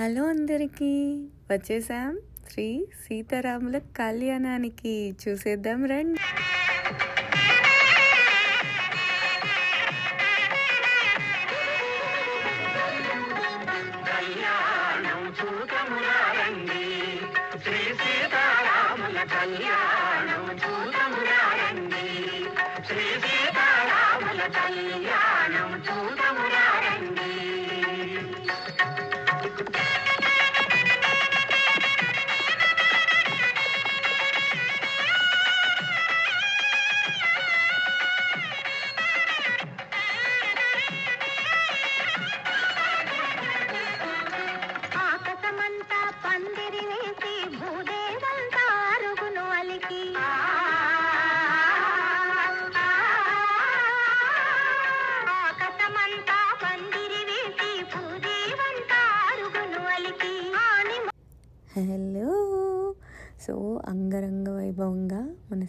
Hello అందరికీ. వచ్చేసాం శ్రీ సీతారాముల కళ్యాణానికి. చూసేద్దాం రండి.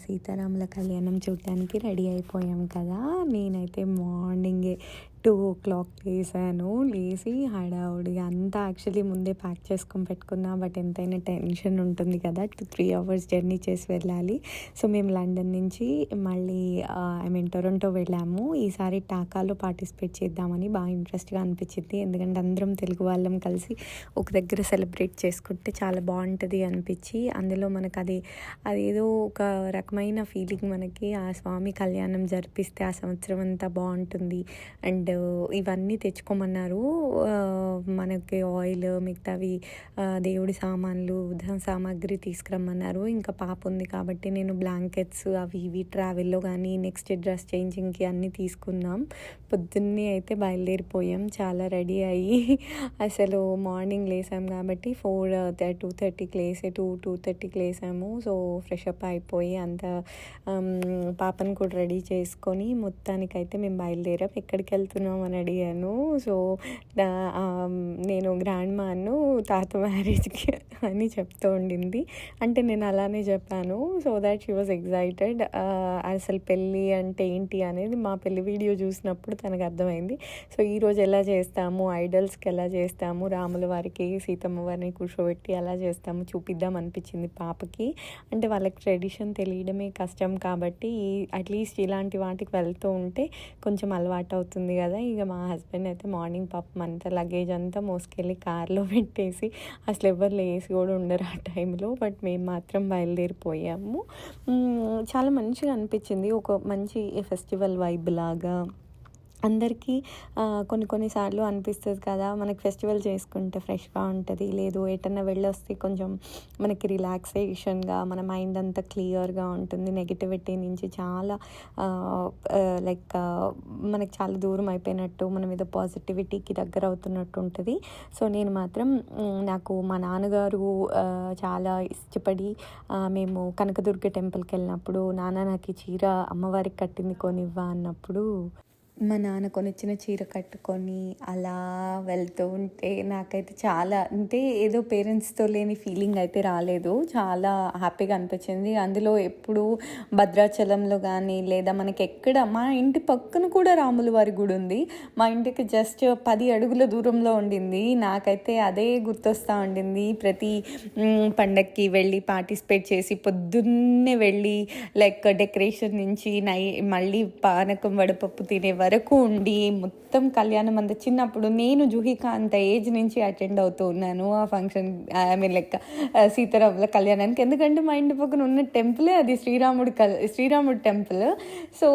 సీతారాముల కళ్యాణం చూడటానికి రెడీ అయిపోయాం కదా. నేనైతే మార్నింగే టూ ఓ క్లాక్ లేసాను. లేచి హడావుడిగా అంతా యాక్చువల్లీ ముందే ప్యాక్ చేసుకొని పెట్టుకున్నా బట్ ఎంతైనా టెన్షన్ ఉంటుంది కదా టూ త్రీ అవర్స్ జర్నీ చేసి వెళ్ళాలి. సో మేము లండన్ నుంచి మళ్ళీ ఐ మీన్ టొరంటో వెళ్ళాము. ఈసారి టాకాలో పార్టిసిపేట్ చేద్దామని బాగా ఇంట్రెస్ట్గా అనిపించింది. ఎందుకంటే అందరం తెలుగు వాళ్ళం కలిసి ఒక దగ్గర సెలబ్రేట్ చేసుకుంటే చాలా బాగుంటుంది అనిపించి అందులో మనకు అది అదేదో ఒక రకమైన ఫీలింగ్ మనకి ఆ స్వామి కళ్యాణం జరిపిస్తే ఆ సంవత్సరం అంతా బాగుంటుంది. అండ్ ఇవన్నీ తెచ్చుకోమన్నారు. మనకి ఆయిల్ మిగతావి దేవుడి సామాన్లు సామాగ్రి తీసుకురమ్మన్నారు. ఇంకా పాప ఉంది కాబట్టి నేను బ్లాంకెట్స్ అవి ఇవి ట్రావెల్లో కానీ నెక్స్ట్ డ్రెస్ చేంజింగ్కి అన్నీ తీసుకున్నాం పొద్దున్నే అయితే బయలుదేరిపోయాం. చాలా రెడీ అయ్యి అసలు మార్నింగ్ లేసాం కాబట్టి ఫోర్ టూ థర్టీకి లేసే టూ టూ థర్టీకి లేసాము. సో ఫ్రెష్ అప్ అయిపోయి అంత um, పాపను కూడా రెడీ చేసుకొని మొత్తానికైతే మేము బయలుదేరాం. ఎక్కడికి వెళ్తున్నాం అని అడిగాను. సో నేను గ్రాండ్ మాను తాత మ్యారేజ్కి అని చెప్తూ ఉండింది. అంటే నేను అలానే చెప్పాను. So that she was excited అసలు పెళ్ళి అంటే ఏంటి అనేది మా పెళ్ళి వీడియో చూసినప్పుడు తనకు అర్థమైంది. సో ఈరోజు ఎలా చేస్తాము? ఐడల్స్కి ఎలా చేస్తాము? రాముల వారికి సీతమ్మ వారిని కూర్చోబెట్టి ఎలా చేస్తాము? చూపిద్దాం అనిపించింది పాపకి. అంటే వాళ్ళకి ట్రెడిషన్ తెలియడమే కష్టం కాబట్టి అట్లీస్ట్ ఇలాంటి వాటికి వెళ్తూ ఉంటే కొంచెం అలవాటు అవుతుంది కదా ఇక మా హస్బెండ్ అయితే మార్నింగ్ పాపం అంతా లగేజ్ అంతా మోసుకెళ్ళి కార్లో పెట్టేసి అసలు ఎవరు లేసి కూడా ఉండరు ఆ టైంలో. బట్ మేము మాత్రం బయలుదేరిపోయాము. చాలా మంచిగా అనిపించింది. ఒక మంచి ఫెస్టివల్ వైబ్ లాగా అందరికీ కొన్ని కొన్నిసార్లు అనిపిస్తుంది కదా మనకి ఫెస్టివల్ చేసుకుంటే ఫ్రెష్గా ఉంటుంది. లేదు ఎటన్నా వెళ్ళొస్తే కొంచెం మనకి రిలాక్సేషన్గా మన మైండ్ అంతా క్లియర్గా ఉంటుంది. నెగిటివిటీ నుంచి చాలా లైక్ మనకి చాలా దూరం అయిపోయినట్టు మన మీద పాజిటివిటీకి దగ్గర అవుతున్నట్టు ఉంటుంది. సో నేను మాత్రం నాకు మా నాన్నగారు చాలా ఇష్టపడి మేము కనకదుర్గ టెంపుల్కి వెళ్ళినప్పుడు నాన్న నాకు ఈ చీర అమ్మవారికి కట్టింది కొనివ్వా అన్నప్పుడు మా నాన్న కొనిచ్చిన చీర కట్టుకొని అలా వెళ్తూ ఉంటే నాకైతే చాలా అంటే ఏదో పేరెంట్స్తో లేని ఫీలింగ్ అయితే రాలేదు. చాలా హ్యాపీగా అనిపించింది. అందులో ఎప్పుడు భద్రాచలంలో కానీ లేదా మనకి ఎక్కడ మా ఇంటి పక్కన కూడా రాముల వారి గుడి ఉంది. మా ఇంటికి జస్ట్ పది అడుగుల దూరంలో ఉండింది. నాకైతే అదే గుర్తొస్తూ ఉండింది. ప్రతి పండక్కి వెళ్ళి పార్టిసిపేట్ చేసి పొద్దున్నే వెళ్ళి లైక్ డెకరేషన్ నుంచి నై మళ్ళీ పానకం వడపప్పు తినేవారు. వరకు ఉండి మొత్తం కళ్యాణం అంత చిన్నప్పుడు నేను జుహికా అంత ఏజ్ నుంచి అటెండ్ అవుతూ ఉన్నాను ఆ ఫంక్షన్ ఐ మీన్ లైక్ సీతారాముల కళ్యాణానికి. ఎందుకంటే మా ఇంటి పక్కన ఉన్న టెంపులే అది శ్రీరాముడు కల్ శ్రీరాముడు టెంపుల్ సో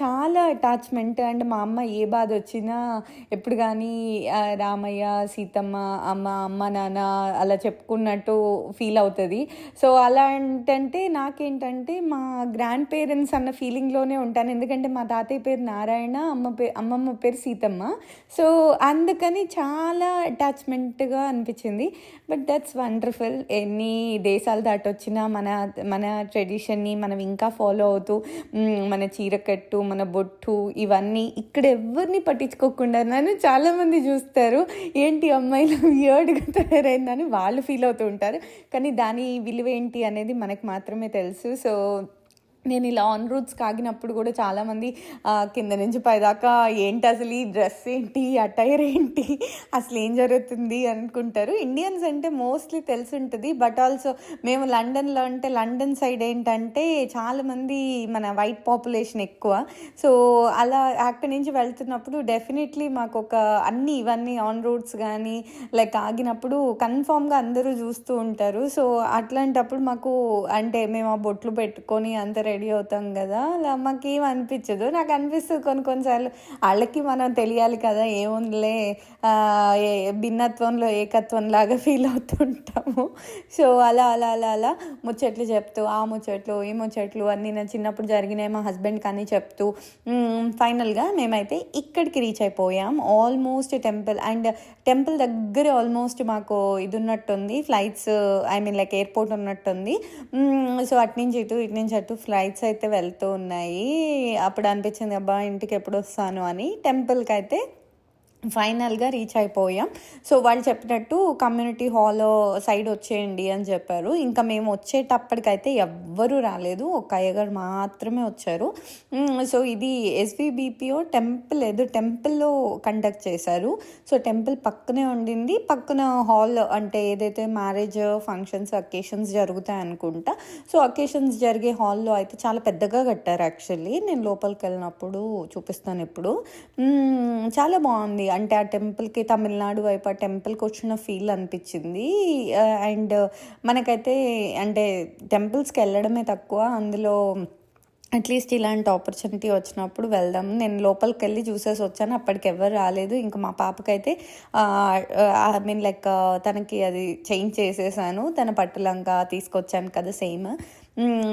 చాలా అటాచ్మెంట్ అండ్ మా అమ్మ ఏ బాధ వచ్చినా ఎప్పుడు కానీ రామయ్య సీతమ్మ అమ్మ అమ్మ నాన్న అలా చెప్పుకున్నట్టు ఫీల్ అవుతుంది. సో అలా ఏంటంటే నాకేంటంటే మా గ్రాండ్ పేరెంట్స్ అన్న ఫీలింగ్లోనే ఉంటాను. ఎందుకంటే మా తాతయ్య పేరు నారాయణ అమ్మ పేరు అమ్మమ్మ పేరు సీతమ్మ. సో అందుకని చాలా అటాచ్మెంట్గా అనిపించింది. But that's wonderful. ఎన్ని దేశాలు దాటొచ్చినా మన మన ట్రెడిషన్ని మనం ఇంకా ఫాలో అవుతూ మన చీరకట్టు మన బొట్టు ఇవన్నీ ఇక్కడ ఎవరిని పట్టించుకోకుండా నన్ను చాలామంది చూస్తారు. ఏంటి అమ్మాయిలు వియర్డ్గా తయారైందని వాళ్ళు ఫీల్ అవుతూ ఉంటారు. కానీ దాని విలువ ఏంటి అనేది మనకు మాత్రమే తెలుసు. సో నేను ఇలా ఆన్ రూట్స్ కాగినప్పుడు కూడా చాలామంది కింద నుంచి పైదాకా ఏంటి అసలు ఈ డ్రెస్ ఏంటి అటైర్ ఏంటి అసలు ఏం జరుగుతుంది అనుకుంటారు. ఇండియన్స్ అంటే మోస్ట్లీ తెలిసి ఉంటుంది బట్ ఆల్సో మేము లండన్లో అంటే లండన్ సైడ్ ఏంటంటే చాలామంది మన వైట్ పాపులేషన్ ఎక్కువ. సో అలా అక్కడి నుంచి వెళ్తున్నప్పుడు డెఫినెట్లీ మాకు ఒక అన్ని ఇవన్నీ ఆన్ రూట్స్ కానీ లైక్ ఆగినప్పుడు కన్ఫామ్గా అందరూ చూస్తూ ఉంటారు. సో అట్లాంటప్పుడు మాకు అంటే మేము ఆ బొట్లు పెట్టుకొని అందరూ రెడీ అవుతాం కదా. అలా మాకేం అనిపించదు. నాకు అనిపిస్తుంది కొన్ని కొన్నిసార్లు వాళ్ళకి మనం తెలియాలి కదా ఏముందిలే ఏ- భిన్నత్వంలో ఏకత్వం లాగా ఫీల్ అవుతుంటాము. సో అలా అలా అలా అలా ముచ్చట్లు చెప్తూ ఆ ముచ్చట్లు ఈ ముచ్చట్లు అన్నీ నా చిన్నప్పుడు జరిగినాయి. మా హస్బెండ్ కానీ చెప్తూ ఫైనల్గా మేమైతే ఇక్కడికి రీచ్ అయిపోయాం. ఆల్మోస్ట్ టెంపుల్ అండ్ టెంపుల్ దగ్గర ఆల్మోస్ట్ మాకు ఇది ఉన్నట్టుంది flights I mean like airport ఉన్నట్టుంది. సో అటు నుంచి ఇటు ఇటు నుంచి అటు ఫ్లైట్స్ అయితే వెళ్తూ ఉన్నాయి. అప్పుడు అనిపించింది అబ్బా ఇంటికి ఎప్పుడు వస్తాను అని. టెంపుల్కి అయితే ఫైనల్గా రీచ్ అయిపోయాం. సో వాళ్ళు చెప్పినట్టు కమ్యూనిటీ హాల్ సైడ్ వచ్చేయండి అని చెప్పారు. ఇంకా మేము వచ్చేటప్పటికైతే ఎవ్వరూ రాలేదు. ఒక అయ్యగారు మాత్రమే వచ్చారు. సో ఇది ఎస్విబిపిఓ టెంపుల్ ఏదో టెంపుల్లో కండక్ట్ చేశారు. సో టెంపుల్ పక్కనే ఉండింది. పక్కన హాల్ అంటే ఏదైతే మ్యారేజ్ ఫంక్షన్స్ అకేషన్స్ జరుగుతాయి అనుకుంటా సో అకేషన్స్ జరిగే హాల్లో అయితే చాలా పెద్దగా కట్టారు యాక్చువల్లీ. నేను లోపలికి వెళ్ళినప్పుడు చూపిస్తాను ఇప్పుడు. చాలా బాగుంది. అంటే ఆ టెంపుల్కి తమిళనాడు వైపు ఆ టెంపుల్కి వచ్చిన ఫీల్ అనిపించింది. అండ్ మనకైతే అంటే టెంపుల్స్కి వెళ్ళడమే తక్కువ. అందులో అట్లీస్ట్ ఇలాంటి ఆపర్చునిటీ వచ్చినప్పుడు వెళ్దాం. నేను లోపలికి వెళ్ళి చూసేసి వచ్చాను. అప్పటికి ఎవరు రాలేదు. ఇంకా మా పాపకైతే ఐ మీన్ లైక్ తనకి అది చేంజ్ చేసేసాను. తన పట్టులంక తీసుకొచ్చాను కదా సేమ్.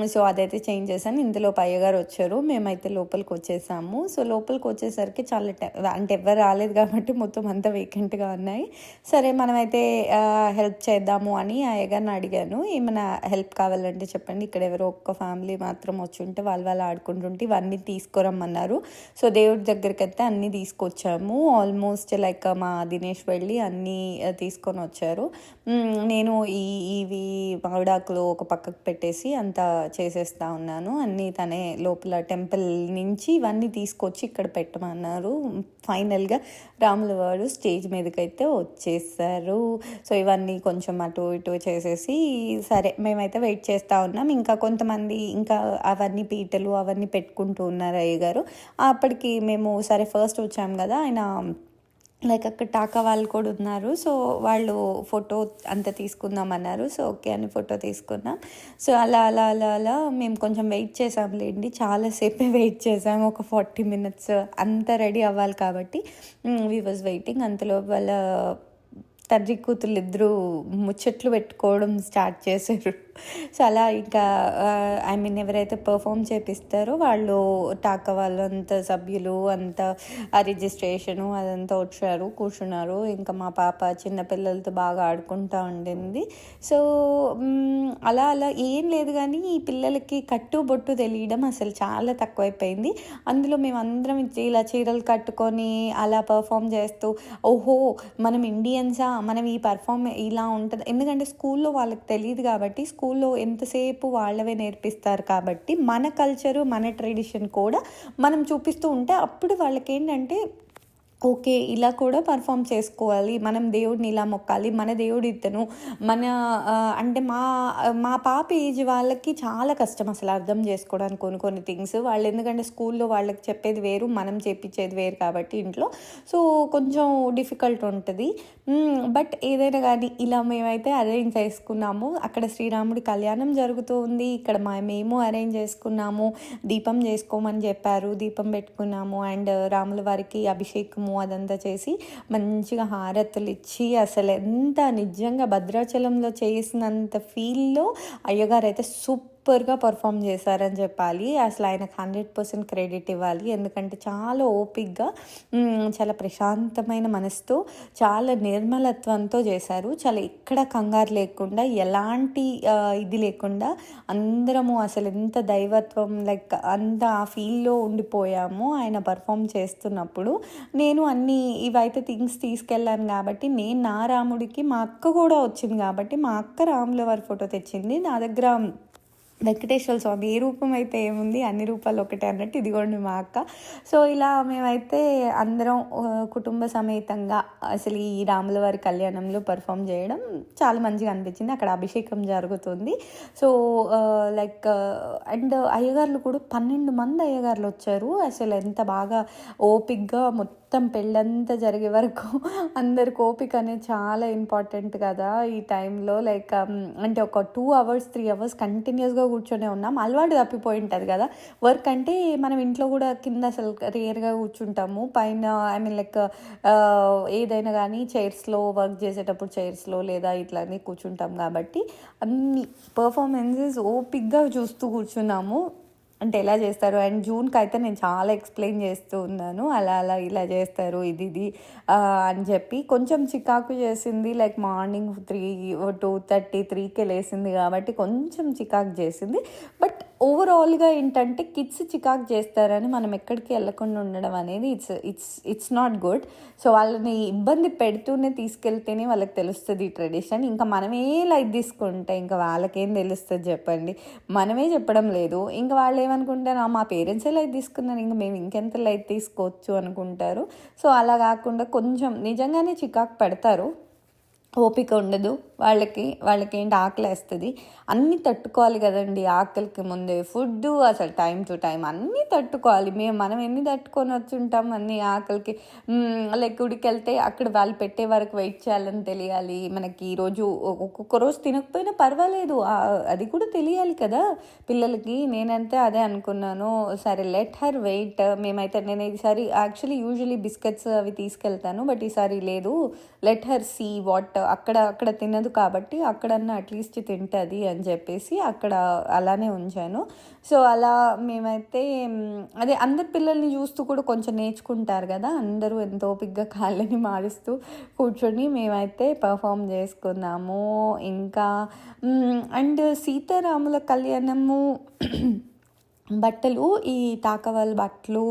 సో అదైతే చేంజ్ చేశాను. ఇందులో అయ్యగారు వచ్చారు. మేమైతే లోపలికి వచ్చేసాము. సో లోపలికి వచ్చేసరికి చాలా టె- అంటే ఎవరు రాలేదు కాబట్టి మొత్తం అంతా వేకెంట్గా ఉన్నాయి. సరే మనమైతే హెల్ప్ చేద్దాము అని అయ్యగారిని అడిగాను. ఏమైనా హెల్ప్ కావాలంటే చెప్పండి. ఇక్కడ ఎవరో ఒక్క ఫ్యామిలీ మాత్రం వచ్చి ఉంటే వాళ్ళు వాళ్ళు ఆడుకుంటుంటే ఇవన్నీ తీసుకురమ్మన్నారు. సో దేవుడి దగ్గరికి అయితే అన్నీ తీసుకొచ్చాము. ఆల్మోస్ట్ లైక్ మా దినేష్ వెళ్ళి అన్నీ తీసుకొని వచ్చారు. నేను ఈ ఇవి మామిడాకులు ఒక పక్కకు పెట్టేసి అంతా చేసేస్తా ఉన్నాను. అన్నీ తనే లోపల టెంపుల్ నుంచి ఇవన్నీ తీసుకొచ్చి ఇక్కడ పెట్టమన్నారు. ఫైనల్గా రాముల వారు స్టేజ్ మీదకైతే వచ్చేసారు. సో ఇవన్నీ కొంచెం అటు ఇటు చేసేసి సరే మేమైతే వెయిట్ చేస్తూ ఉన్నాం. ఇంకా కొంతమంది ఇంకా అవన్నీ పీటలు అవన్నీ పెట్టుకుంటూ ఉన్నారు అయ్య గారు అప్పటికి మేము సరే ఫస్ట్ వచ్చాం కదా ఆయన లైక్ అక్కడ టాకా వాళ్ళు కూడా ఉన్నారు. సో వాళ్ళు ఫోటో అంత తీసుకుందాం అన్నారు. సో ఓకే అని ఫోటో తీసుకున్నాం. సో అలా అలా అలా అలా మేము కొంచెం వెయిట్ చేసాంలేండి చాలాసేపే వెయిట్ చేసాము. ఒక ఫార్టీ మినిట్స్ అంతా రెడీ అవ్వాలి కాబట్టి. వీ వాజ్ వెయిటింగ్ అంతలో వాళ్ళ తండ్రి కూతురు ఇద్దరు ముచ్చట్లు పెట్టుకోవడం స్టార్ట్ చేశారు. సో అలా ఇంకా ఐ మీన్ ఎవరైతే పర్ఫామ్ చేపిస్తారో వాళ్ళు టాక వాళ్ళు అంత సభ్యులు అంత ఆ రిజిస్ట్రేషను అదంతా వచ్చారు కూర్చున్నారు. ఇంకా మా పాప చిన్న పిల్లలతో బాగా ఆడుకుంటూ ఉండింది. సో అలా అలా ఏం లేదు కానీ ఈ పిల్లలకి కట్టు బొట్టు తెలియడం అసలు చాలా తక్కువైపోయింది. అందులో మేము అందరం ఇలా చీరలు కట్టుకొని అలా పర్ఫామ్ చేస్తూ ఓహో మనం ఇండియన్సా మనం ఈ పర్ఫామ్ ఇలా ఉంటుంది. ఎందుకంటే స్కూల్లో వాళ్ళకి తెలియదు కాబట్టి స్కూల్లో ఎంతసేపు వాళ్ళవే నేర్పిస్తారు కాబట్టి మన కల్చరు మన ట్రెడిషన్ కూడా మనం చూపిస్తూ ఉంటే అప్పుడు వాళ్ళకి ఏంటంటే ఓకే ఇలా కూడా పర్ఫామ్ చేసుకోవాలి. మనం దేవుడిని ఇలా మొక్కాలి. మన దేవుడు ఇతను. మన అంటే మా మా పాప ఏజ్ వాళ్ళకి చాలా కష్టం అసలు అర్థం చేసుకోవడానికి కొన్ని కొన్ని థింగ్స్. వాళ్ళు ఎందుకంటే స్కూల్లో వాళ్ళకి చెప్పేది వేరు మనం చేపించేది వేరు కాబట్టి ఇంట్లో. సో కొంచెం డిఫికల్ట్ ఉంటుంది. బట్ ఏదైనా కానీ ఇలా మేమైతే అరేంజ్ చేసుకున్నాము. అక్కడ శ్రీరాముడి కళ్యాణం జరుగుతూ ఉంది. ఇక్కడ మా మేము అరేంజ్ చేసుకున్నాము. దీపం చేసుకోమని చెప్పారు. దీపం పెట్టుకున్నాము. అండ్ రాముల వారికి అభిషేకము అదంతా చేసి మంచిగా హారతులు ఇచ్చి అసలు ఎంత నిజంగా భద్రాచలంలో చేసినంత ఫీల్లో అయ్యగారు అయితే సూపర్గా పర్ఫామ్ చేశారని చెప్పాలి. అసలు ఆయనకు హండ్రెడ్ పర్సెంట్ క్రెడిట్ ఇవ్వాలి. ఎందుకంటే చాలా ఓపిక్గా చాలా ప్రశాంతమైన మనసుతో చాలా నిర్మలత్వంతో చేశారు. చాలా ఎక్కడ కంగారు లేకుండా ఎలాంటి ఇది లేకుండా అందరము అసలు ఎంత దైవత్వం లైక్ అంత ఆ ఫీల్లో ఉండిపోయాము ఆయన పర్ఫామ్ చేస్తున్నప్పుడు. నేను అన్ని ఇవైతే థింగ్స్ తీసుకెళ్ళాను కాబట్టి నేను నా రాముడికి మా అక్క కూడా వచ్చింది కాబట్టి మా అక్క రాముల వారి ఫోటో తెచ్చింది. నా దగ్గర వెంకటేశ్వర స్వామి ఏ రూపం అయితే ఏముంది అన్ని రూపాలు ఒకటే అన్నట్టు ఇదిగోండి మా అక్క. సో ఇలా మేమైతే అందరం కుటుంబ సమేతంగా అసలు ఈ రాముల వారి కళ్యాణంలో పర్ఫామ్ చేయడం చాలా మంచిగా అనిపించింది. అక్కడ అభిషేకం జరుగుతుంది. సో లైక్ అండ్ అయ్యగారులు కూడా పన్నెండు మంది అయ్యగారులు వచ్చారు. అసలు ఎంత బాగా ఓపిక్గా మొత్తం మొత్తం పెళ్ళంతా జరిగే వరకు అందరికి ఓపిక అనేది చాలా ఇంపార్టెంట్ కదా ఈ టైంలో లైక్ um, అంటే ఒక టూ అవర్స్ త్రీ అవర్స్ కంటిన్యూస్గా కూర్చొనే ఉన్నాం. అలవాటు తప్పిపోయి ఉంటుంది కదా. వర్క్ అంటే మనం ఇంట్లో కూడా కింద అసలు రేర్గా కూర్చుంటాము. పైన ఐ మీన్ లైక్ ఏదైనా కానీ చైర్స్లో వర్క్ చేసేటప్పుడు చైర్స్లో లేదా ఇట్లానే కూర్చుంటాం కాబట్టి అన్ని పర్ఫార్మెన్సెస్ ఓపిక్గా చూస్తూ కూర్చున్నాము. అంటే ఎలా చేస్తారు? అండ్ జూన్కి అయితే నేను చాలా ఎక్స్ప్లెయిన్ చేస్తూ ఉన్నాను. అలా అలా ఇలా చేస్తారు ఇది ఇది అని చెప్పి. కొంచెం చికాకు చేసింది like morning three two thirty త్రీకే లేసింది కాబట్టి కొంచెం చికాకు చేసింది. బట్ ఓవరాల్గా ఏంటంటే కిడ్స్ చికాక్ చేస్తారని మనం ఎక్కడికి వెళ్ళకుండా ఉండడం అనేది it's it's it's not good so వాళ్ళని ఇబ్బంది పెడుతూనే తీసుకెళ్తేనే వాళ్ళకి తెలుస్తుంది ఈ ట్రెడిషన్ ఇంకా మనమే లైట్ తీసుకుంటే ఇంకా వాళ్ళకేం తెలుస్తుంది చెప్పండి. మనమే చెప్పడం లేదు. ఇంకా వాళ్ళు ఏమనుకుంటారు "ఆ, మా పేరెంట్సే లైట్ తీసుకున్నారు ఇంకా మేము ఇంకెంత లైట్ తీసుకోవచ్చు అనుకుంటారు. సో అలా కాకుండా కొంచెం నిజంగానే చికాకు పెడతారు. ఓపిక ఉండదు. వాళ్ళకి వాళ్ళకి ఏంటి ఆకలి వేస్తుంది. అన్నీ తట్టుకోవాలి కదండి ఆకలికి ముందే. ఫుడ్ అసలు టైం టు టైం అన్నీ తట్టుకోవాలి. మేము మనం ఎన్ని తట్టుకొని వచ్చి ఉంటాం అన్ని ఆకలికి? లైక్ ఉడికెళ్తే అక్కడ వాళ్ళు పెట్టే వరకు వెయిట్ చేయాలని తెలియాలి. మనకి ఈరోజు ఒక్కొక్క రోజు తినకపోయినా పర్వాలేదు. అది కూడా తెలియాలి కదా. పిల్లలకి నేనంతే అదే అనుకున్నాను. సరే లెట్ హర్ వెయిట్. మేమైతే నేను ఈసారి యాక్చువల్లీ యూజువలీ బిస్కెట్స్ అవి తీసుకెళ్తాను. బట్ ఈసారి లేదు. లెట్ హర్ సీ వాట్ అక్కడ అక్కడ తినదు కాబట్టి అక్కడన్నా అట్లీస్ట్ తింటుంది అని చెప్పేసి అక్కడ అలానే ఉంచాను. సో అలా మేమైతే అదే అందరి పిల్లల్ని చూస్తూ కూడా కొంచెం నేర్చుకుంటారు కదా అందరూ ఎంతో ఓపిగ్గా కాళ్ళని మారుస్తూ కూర్చొని మేమైతే పర్ఫామ్ చేసుకున్నాము. ఇంకా అండ్ సీతారాముల కళ్యాణము బట్టలు ఈ తాకవల్ బట్టలు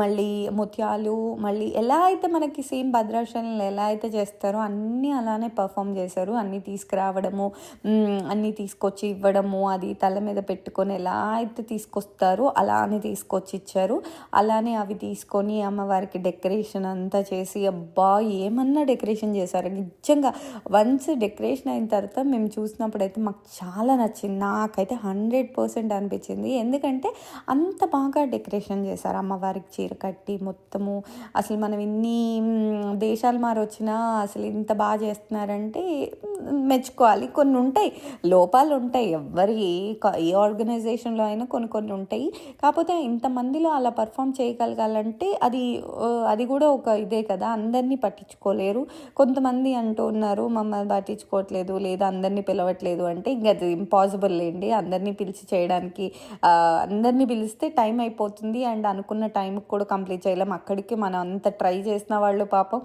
మళ్ళీ ముత్యాలు మళ్ళీ ఎలా అయితే మనకి సేమ్ భద్రాచలంలో ఎలా అయితే చేస్తారో అన్నీ అలానే పర్ఫామ్ చేశారు. అన్నీ తీసుకురావడము అన్నీ తీసుకొచ్చి ఇవ్వడము అది తల మీద పెట్టుకొని ఎలా అయితే తీసుకొస్తారో అలానే తీసుకొచ్చి ఇచ్చారు. అలానే అవి తీసుకొని అమ్మవారికి డెకరేషన్ అంతా చేసి అబ్బా ఏమన్నా డెకరేషన్ చేశారు. నిజంగా వన్స్ డెకరేషన్ అయిన తర్వాత మేము చూసినప్పుడైతే మాకు చాలా నచ్చింది. నాకైతే హండ్రెడ్ పర్సెంట్ అనిపించింది. ఎందుకంటే అంత బాగా డెకరేషన్ చేశారు. అమ్మవారికి చీర కట్టి మొత్తము అసలు మనం ఇన్ని దేశాలు మారి వచ్చినా అసలు ఇంత బాగా చేస్తున్నారంటే మెచ్చుకోవాలి. కొన్ని ఉంటాయి లోపాలు ఉంటాయి. ఎవరి ఏ ఏ ఆర్గనైజేషన్లో అయినా కొన్ని కొన్ని ఉంటాయి. కాకపోతే ఇంతమందిలో అలా పర్ఫామ్ చేయగలగాలంటే అది అది కూడా ఒక ఇదే కదా. అందరినీ పట్టించుకోలేరు. కొంతమంది అంటూ ఉన్నారు మమ్మల్ని పట్టించుకోవట్లేదు లేదా అందరినీ పిలవట్లేదు అంటే ఇంకా అది ఇంపాసిబుల్ లేండి అందరినీ పిలిచి చేయడానికి అందరినీ పిలిస్తే టైం అయిపోతుంది అండ్ అనుకున్న టైంకి కూడా కంప్లీట్ చేయలేం. అక్కడికి మనం అంత ట్రై చేసిన వాళ్ళు పాపం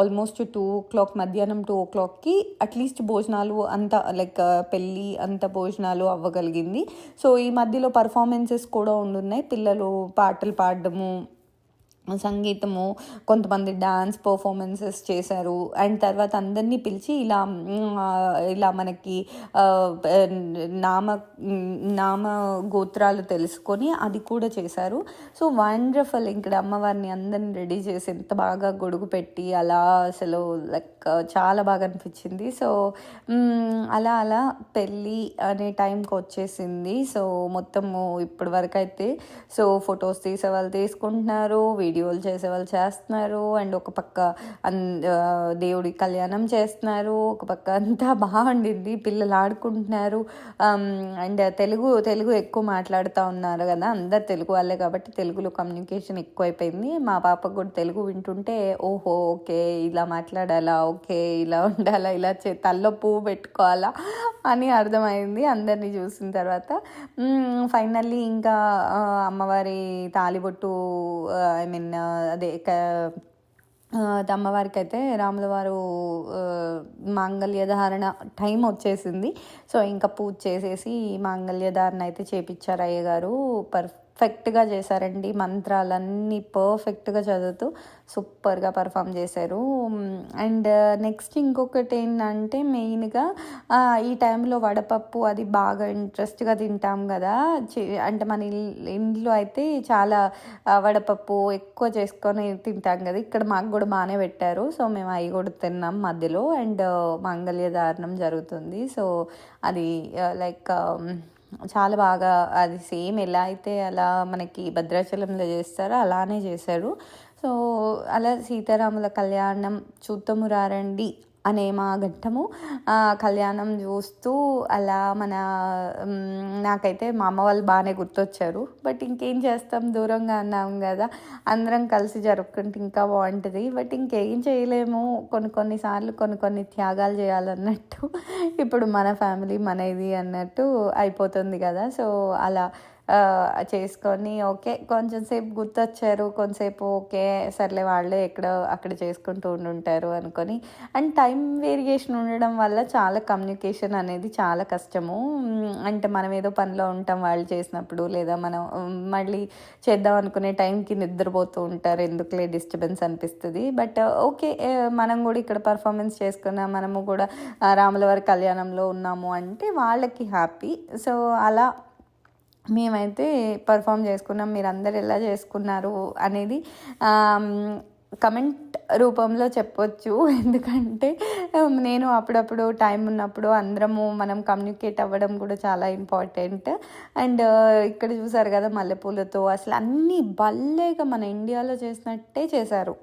ఆల్మోస్ట్ టూ ఓ క్లాక్ మధ్యాహ్నం టూ ఓ క్లాక్కి అట్లీస్ట్ భోజనాలు అంత లైక్ uh, పెళ్ళి అంత భోజనాలు అవ్వగలిగింది. సో ఈ మధ్యలో పర్ఫార్మెన్సెస్ కూడా ఉండున్నాయి. పిల్లలు పాటలు పాడడము సంగీతము కొంతమంది డాన్స్ పర్ఫార్మెన్సెస్ చేశారు. అండ్ తర్వాత అందరినీ పిలిచి ఇలా ఇలా మనకి నామ నామ గోత్రాలు తెలుసుకొని అది కూడా చేశారు. సో వండర్ఫుల్ ఇక్కడ అమ్మవారిని అందరిని రెడీ చేసి ఎంత బాగా గొడుగు పెట్టి అలా అసలు లైక్ చాలా బాగా అనిపించింది. సో అలా అలా పెళ్ళి అనే టైంకి వచ్చేసింది. సో మొత్తము ఇప్పటి వరకు అయితే సో ఫొటోస్ తీసే వాళ్ళు తీసుకుంటున్నారు వీడియోలు చేసే వాళ్ళు చేస్తున్నారు. అండ్ ఒక పక్క అన్ దేవుడి కళ్యాణం చేస్తున్నారు. ఒక పక్క అంతా బాగుండింది పిల్లలు ఆడుకుంటున్నారు. అండ్ తెలుగు తెలుగు ఎక్కువ మాట్లాడుతూ ఉన్నారు కదా. అందరు తెలుగు వాళ్ళే కాబట్టి తెలుగులో కమ్యూనికేషన్ ఎక్కువైపోయింది. మా పాపకు కూడా తెలుగు వింటుంటే ఓహో ఓకే ఇలా మాట్లాడాలా? ఓకే ఇలా ఉండాలా? ఇలా చే తల్లో పువ్వు పెట్టుకోవాలా? అని అర్థమైంది అందరినీ చూసిన తర్వాత. ఫైనల్లీ ఇంకా అమ్మవారి తాలిబొట్టు ఐ మీన్ Uh, అదే క- అమ్మవారికి అయితే రాముల వారు మాంగళ్య ధారణ టైం వచ్చేసింది. సో ఇంకా పూజ చేసేసి మాంగళ్య ధారణ అయితే చేపించారు అయ్యగారు. పర్ పర్ఫెక్ట్గా చేశారండి. మంత్రాలన్నీ పర్ఫెక్ట్గా చదువుతూ సూపర్గా పర్ఫామ్ చేశారు. అండ్ నెక్స్ట్ ఇంకొకటి ఏంటంటే మెయిన్గా ఈ టైంలో వడపప్పు అది బాగా ఇంట్రెస్ట్గా తింటాం కదా. అంటే మన ఇంట్లో అయితే చాలా వడపప్పు ఎక్కువ చేసుకొని తింటాం కదా. ఇక్కడ మాకు కూడా బాగానే పెట్టారు. సో మేము అవి కూడా తిన్నాం మధ్యలో. అండ్ మంగళ్య దారుణం జరుగుతుంది. సో అది లైక్ చాలా బాగా అది సేమ్ ఎలా అయితే అలా మనకి భద్రాచలంలో చేస్తారో అలానే చేశారు. సో అలా సీతారాముల కళ్యాణం చూద్దాము రారండి అనే మా ఘట్టము. కళ్యాణం చూస్తూ అలా మన నాకైతే మా అమ్మ వాళ్ళు బాగానే గుర్తొచ్చారు. బట్ ఇంకేం చేస్తాం? దూరంగా అన్నాం కదా. అందరం కలిసి జరుపుకుంటే ఇంకా బాగుంటుంది. బట్ ఇంకేం చేయలేము. కొన్ని కొన్నిసార్లు కొన్ని కొన్ని త్యాగాలు చేయాలన్నట్టు. ఇప్పుడు మన ఫ్యామిలీ మనది అన్నట్టు అయిపోతుంది కదా. సో అలా చేసుకొని ఓకే కొంచెం సేపు గుర్తొచ్చారు కొంచెంసేపు ఓకే సర్లే వాళ్ళే ఎక్కడ అక్కడ చేసుకుంటూ ఉండుంటారు అనుకొని. అండ్ టైం వేరియేషన్ ఉండడం వల్ల చాలా కమ్యూనికేషన్ అనేది చాలా కష్టము. అంటే మనం ఏదో పనిలో ఉంటాం వాళ్ళు చేసినప్పుడు లేదా మనం మళ్ళీ చేద్దాం అనుకునే టైంకి నిద్రపోతూ ఉంటారు ఎందుకులే డిస్టర్బెన్స్ అనిపిస్తుంది. బట్ ఓకే మనం కూడా ఇక్కడ పర్ఫార్మెన్స్ చేసుకున్నాం మనము కూడా రాములవారి కళ్యాణంలో ఉన్నాము అంటే వాళ్ళకి హ్యాపీ. సో అలా మేమైతే పర్ఫామ్ చేసుకున్నాం. మీరు అందరు ఎలా చేసుకున్నారు అనేది కమెంట్ రూపంలో చెప్పొచ్చు. ఎందుకంటే నేను అప్పుడప్పుడు టైం ఉన్నప్పుడు అందరము మనం కమ్యూనికేట్ అవ్వడం కూడా చాలా ఇంపార్టెంట్. అండ్ uh, ఇక్కడ చూసారు కదా మల్లెపూలతో అసలు అన్నీ భలేగా మన ఇండియాలో చేసినట్టే చేశారు.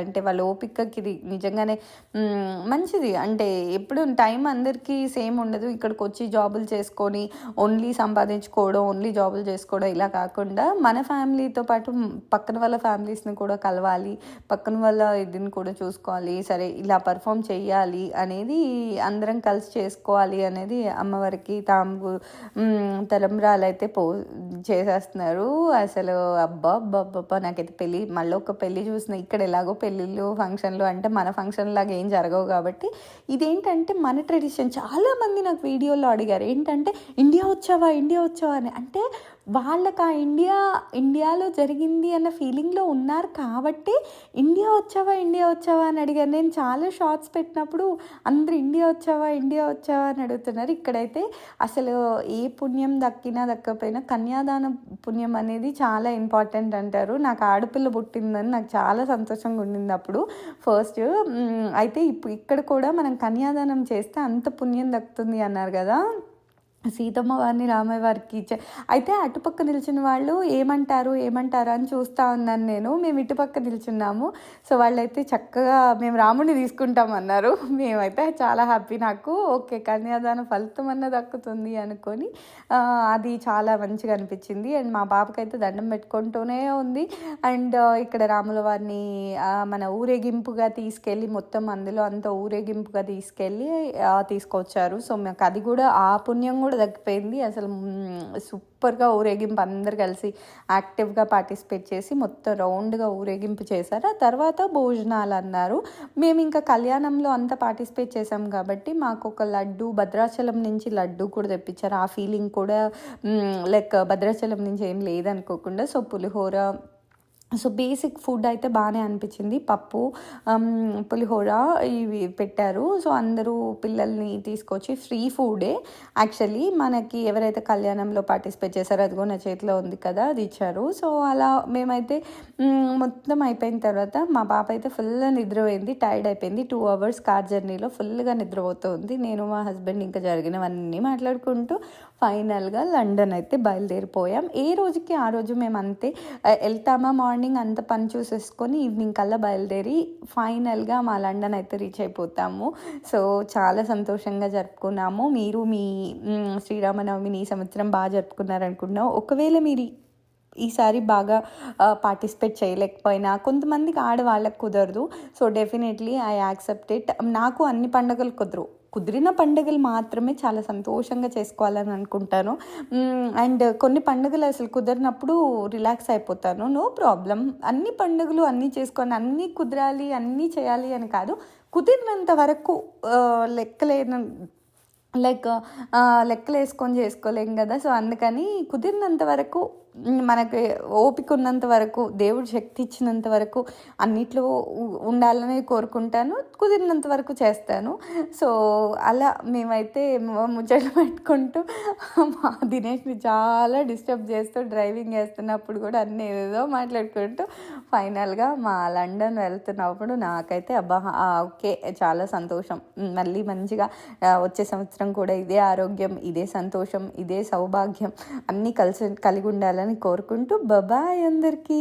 అంటే వాళ్ళ ఓపికకి ఇది నిజంగానే మంచిది. అంటే ఎప్పుడు టైం అందరికీ సేమ్ ఉండదు. ఇక్కడికి వచ్చి జాబులు చేసుకొని ఓన్లీ సంపాదించుకోవడం ఓన్లీ జాబులు చేసుకోవడం ఇలా కాకుండా మన ఫ్యామిలీతో పాటు పక్కన వాళ్ళ ఫ్యామిలీస్ని కూడా కలవాలి పక్కన వాళ్ళ ఇదిని కూడా చూసుకోవాలి సరే ఇలా పర్ఫామ్ చేయాలి అనేది అందరం కలిసి చేసుకోవాలి అనేది అమ్మవారికి తాంబూ తలంబ్రాలు అయితే పో చేసేస్తున్నారు. అసలు అబ్బా అబ్బా అబ్బా నాకైతే పెళ్ళి మళ్ళీ ఒక పెళ్ళి చూసిన ఇక్కడ ఎలాగో పెళ్ళిళ్ళు ఫంక్షన్లు అంటే మన ఫంక్షన్ లాగా ఏం జరగవు కాబట్టి ఇదేంటంటే మన ట్రెడిషన్ చాలామంది నాకు వీడియోలో అడిగారు ఏంటంటే ఇండియా వచ్చావా ఇండియా వచ్చావా? అని. అంటే వాళ్ళకి ఆ ఇండియా ఇండియాలో జరిగింది అన్న ఫీలింగ్లో ఉన్నారు కాబట్టి ఇండియా వచ్చావా? ఇండియా వచ్చావా? అని అడిగారు నేను చాలా షార్ట్స్ పెట్టినప్పుడు అందరూ ఇండియా వచ్చావా? ఇండియా వచ్చావా? అని అడుగుతున్నారు. ఇక్కడైతే అసలు ఏ పుణ్యం దక్కినా దక్కకపోయినా కన్యాదాన పుణ్యం అనేది చాలా ఇంపార్టెంట్ అంటారు. నాకు ఆడపిల్ల పుట్టిందని నాకు చాలా సంతోషంగా ఉండింది అప్పుడు. ఫస్ట్ అయితే ఇప్పుడు ఇక్కడ కూడా మనం కన్యాదానం చేస్తే అంత పుణ్యం దక్కుతుంది అన్నారు కదా. సీతమ్మ వారిని రామయ్య వారికి ఇచ్చే అయితే అటుపక్క నిలిచిన వాళ్ళు ఏమంటారు ఏమంటారు అని చూస్తూ ఉన్నాను నేను. మేము ఇటుపక్క నిల్చున్నాము. సో వాళ్ళైతే చక్కగా మేము రాముడిని తీసుకుంటామన్నారు మేమైతే చాలా హ్యాపీ. నాకు ఓకే కన్యాదాన ఫలితం అన్న దక్కుతుంది అనుకొని అది చాలా మంచిగా అనిపించింది. అండ్ మా పాపకైతే దండం పెట్టుకుంటూనే ఉంది. అండ్ ఇక్కడ రాముల వారిని మన ఊరేగింపుగా తీసుకెళ్ళి మొత్తం అందులో అంత ఊరేగింపుగా తీసుకెళ్ళి తీసుకొచ్చారు. సో మాకు అది కూడా ఆ పుణ్యం కూడా దక్కిపోయింది అసలు సూపర్గా ఊరేగింపు అందరు కలిసి యాక్టివ్గా పార్టిసిపేట్ చేసి మొత్తం రౌండ్గా ఊరేగింపు చేశారు. ఆ తర్వాత భోజనాలు అన్నారు. మేము ఇంకా కళ్యాణంలో అంతా పార్టిసిపేట్ చేసాం కాబట్టి మాకు ఒక లడ్డు భద్రాచలం నుంచి లడ్డు కూడా తెప్పించారు. ఆ ఫీలింగ్ కూడా లైక్ భద్రాచలం నుంచి ఏం లేదనుకోకుండా. So pulihora so basic food అయితే బాగానే అనిపించింది. పప్పు పులిహోర ఇవి పెట్టారు. సో అందరూ పిల్లల్ని తీసుకొచ్చి ఫ్రీ ఫుడే. యాక్చువల్లీ మనకి ఎవరైతే కళ్యాణంలో పార్టిసిపేట్ చేశారో అదిగో నా చేతిలో ఉంది కదా అది ఇచ్చారు. సో అలా మేమైతే మొత్తం అయిపోయిన తర్వాత మా పాప అయితే ఫుల్ నిద్రపోయింది టైర్డ్ అయిపోయింది. టూ అవర్స్ కార్ జర్నీలో ఫుల్గా నిద్రపోతుంది. నేను మా హస్బెండ్ ఇంకా జరిగినవన్నీ మాట్లాడుకుంటూ ఫైనల్గా లండన్ అయితే బయలుదేరిపోయాం. ఏ రోజుకి ఆ రోజు మేము అంతే వెళ్తామా మార్నింగ్ అంత పని చూసేసుకొని ఈవినింగ్ కల్లా బయలుదేరి ఫైనల్గా మా లండన్ అయితే రీచ్ అయిపోతాము. సో చాలా సంతోషంగా జరుపుకున్నాము. మీరు మీ శ్రీరామనవమిని ఈ సంవత్సరం బాగా జరుపుకున్నారనుకుంటున్నాం ఒకవేళ మీరు ఈసారి బాగా పార్టిసిపేట్ చేయలేకపోయినా కొంతమందికి ఆడవాళ్ళకి కుదరదు. So definitely I accept it. నాకు అన్ని పండుగలు కుదరవు. కుదిరిన పండుగలు మాత్రమే చాలా సంతోషంగా చేసుకోవాలని అనుకుంటాను. అండ్ కొన్ని పండుగలు అసలు కుదిరినప్పుడు రిలాక్స్ అయిపోతాను. నో ప్రాబ్లం అన్ని పండుగలు అన్నీ చేసుకొని అన్నీ కుదరాలి అన్నీ చేయాలి అని కాదు. కుదిరినంత వరకు లెక్కలేని లైక్ లెక్కలు వేసుకొని చేసుకోలేం కదా. సో అందుకని కుదిరినంత వరకు మనకి ఓపిక ఉన్నంత వరకు దేవుడు శక్తి ఇచ్చినంత వరకు అన్నిట్లో ఉండాలని కోరుకుంటాను కుదిరినంత వరకు చేస్తాను. సో అలా మేమైతే ముచ్చట్లు పెట్టుకుంటూ మా దినేష్ని చాలా డిస్టర్బ్ చేస్తూ డ్రైవింగ్ చేస్తున్నప్పుడు కూడా అన్నీ ఏదో మాట్లాడుకుంటూ ఫైనల్గా మా లండన్ వెళ్తున్నప్పుడు నాకైతే అబ్బా ఓకే చాలా సంతోషం. మళ్ళీ మంచిగా వచ్చే సంవత్సరం కూడా ఇదే ఆరోగ్యం ఇదే సంతోషం ఇదే సౌభాగ్యం అన్నీ కలిసి కలిగి ఉండాలని కోరుకుంటూ బబాయ్ అందరికీ.